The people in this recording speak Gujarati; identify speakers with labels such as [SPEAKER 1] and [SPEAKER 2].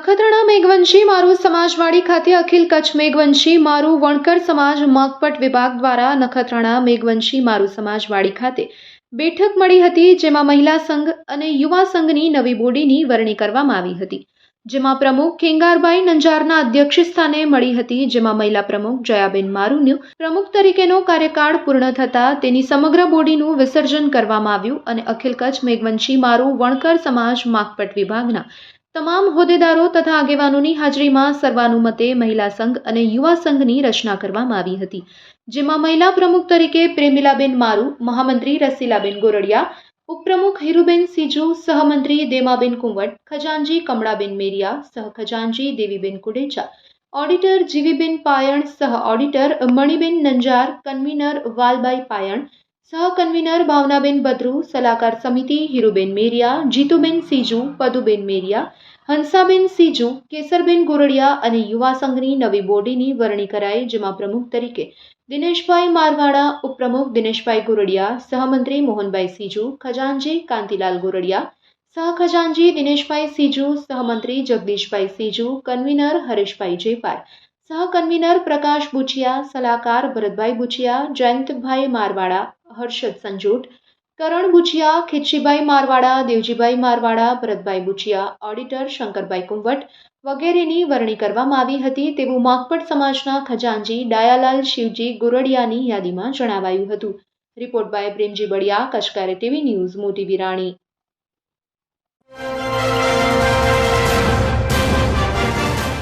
[SPEAKER 1] નખત્રાણા મેઘવંશી મારું સમાજવાડી ખાતે અખિલ કચ્છ મેઘવંશી મારું વણકર સમાજ મગપટ વિભાગ દ્વારા નખત્રાણા મેઘવંશી મારું સમાજવાડી ખાતે બેઠક મળી હતી, જેમાં મહિલા સંઘ અને યુવા સંઘની નવી બોડીની વરણી કરવામાં આવી હતી. જેમાં પ્રમુખ ખેંગારભાઈ નંજારના અધ્યક્ષ સ્થાને મળી હતી, જેમાં મહિલા પ્રમુખ જયાબેન મારુનું પ્રમુખ તરીકેનો કાર્યકાળ પૂર્ણ થતા તેની સમગ્ર બોડીનું વિસર્જન કરવામાં આવ્યું અને અખિલ કચ્છ મેઘવંશી મારું વણકર સમાજ માગપટ વિભાગના તમામ હોદ્દેદારો તથા આગેવાનોની હાજરીમાં સર્વાનુમતે મહિલા સંઘ અને યુવા સંઘની રચના કરવામાં આવી હતી, જેમાં મહિલા પ્રમુખ તરીકે પ્રેમિલાબેન મારુ, મહામંત્રી રસીલાબેન ગોરડિયા, ઉપપ્રમુખ હિરુબેન સિજુ, સહમંત્રી દેમાબેન કુંવટ, ખજાનજી કમળાબેન મેરિયા સહખજાનજી દેવીબેન કુડેચા, ઓડિટર જીવીબેન પાયણ, સહ ઓડિટર મણિબેન નંજાર, કન્વીનર વાલબાઈ પાયણ સહ કન્વીનર ભાવનાબેન બદ્રુ, સલાહકાર સમિતિ હિરુબેન મેરિયા, જીતુબેન સીજુ, પદુબેન મેરિયા, હંસાબેન સીજુ, કેસરબેન ગોરડિયા અને યુવા સંઘની નવી બોડીની વરણી કરાઈ, જેમાં પ્રમુખ તરીકે દિનેશભાઈ મારવાડા, ઉપપ્રમુખ દિનેશભાઈ ગોરડિયા, સહમંત્રી મોહનભાઈ સીજુ, ખજાનજી કાંતિલાલ ગોરડિયા, સહખજાનજી દિનેશભાઈ સીજુ, સહમંત્રી જગદીશભાઈ સીજુ, કન્વીનર હરેશભાઈ જેપાર સહ કન્વીનર પ્રકાશ બુચિયા સલાહકાર ભરતભાઈ બુચિયા જયંતભાઈ મારવાડા, હર્ષદ સંજોટ, કરણ બુચિયા ખીચીભાઈ મારવાડા, દેવજીભાઈ મારવાડા, ભરતભાઈ બુચિયા ઓડિટર શંકરભાઈ કુંવટ વગેરેની વરણી કરવામાં આવી હતી તેવું માકપટ સમાજના ખજાનજી ડાયાલાલ શિવજી ગોરડિયાની યાદીમાં જણાવાયું હતું. રિપોર્ટ બાય પ્રેમજી બળિયા કચકારે ટીવી ન્યૂઝ, મોટી વિરાણી.